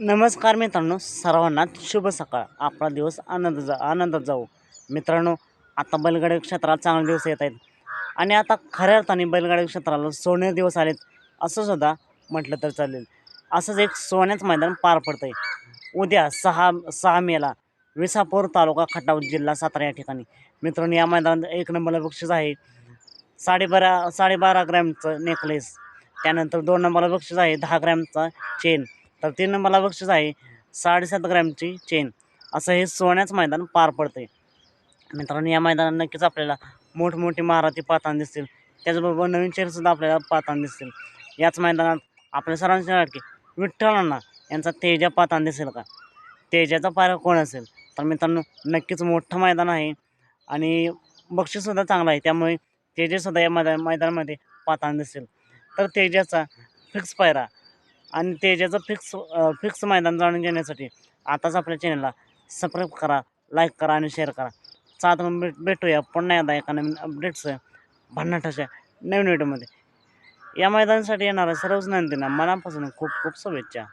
नमस्कार मित्रांनो सर्वांना शुभ सकाळ. आपला दिवस आनंद जा आनंदात जाऊ मित्रांनो आता बैलगाडी क्षेत्रात चांगले दिवस येत आहेत. आणि आता खऱ्या अर्थाने बैलगाडी क्षेत्राला सोने दिवस आलेत असं सुद्धा म्हटलं तर चालेल. असंच एक सोन्याचं मैदान पार पडतं आहे उद्या सहा सहा मेला विसापूर तालुका खटाव जिल्हा सातारा या ठिकाणी. मित्रांनो या मैदानात एक नंबरला बक्षीस आहे. साडेबारा साडेबारा ग्रॅमचं नेकलेस. त्यानंतर दोन नंबरला बक्षीस आहे. दहा ग्रॅमचा चेन. तर तीन नंबरला बक्षीस आहे. साडेसात ग्रॅमची चेन. असं हे सोन्याचं मैदान पार पडतं आहे मित्रांनो या मैदानात नक्कीच आपल्याला मोठमोठी महाराती पाहताना दिसतील. त्याचबरोबर नवीन चेहरेसुद्धा आपल्याला पाहताना दिसतील. याच मैदानात आपल्या सर्वांच्या वाटते विठ्ठलांना यांचा तेजा पाहताना दिसेल का? तेजाचा पायरा कोण असेल? तर मित्रांनो नक्कीच मोठं मैदान आहे आणि बक्षीससुद्धा चांगलं आहे. त्यामुळे तेजेसुद्धा या मैदा मैदानामध्ये पाहताना दिसेल. तर तेजाचा फिक्स पायरा आणि तेजाचं फिक्स फिक्स मैदान जाणून घेण्यासाठी आताच आपल्या चॅनलला सबस्क्राईब करा लाईक करा आणि शेअर करा. चालत भेट भेटूया पुन्हा एकदा एका नवीन अपडेट्स भन्नाटाच्या नवीन व्हिडिओमध्ये या मैदानासाठी येणाऱ्या सर्वच नंदींना मनापासून खूप खूप शुभेच्छा.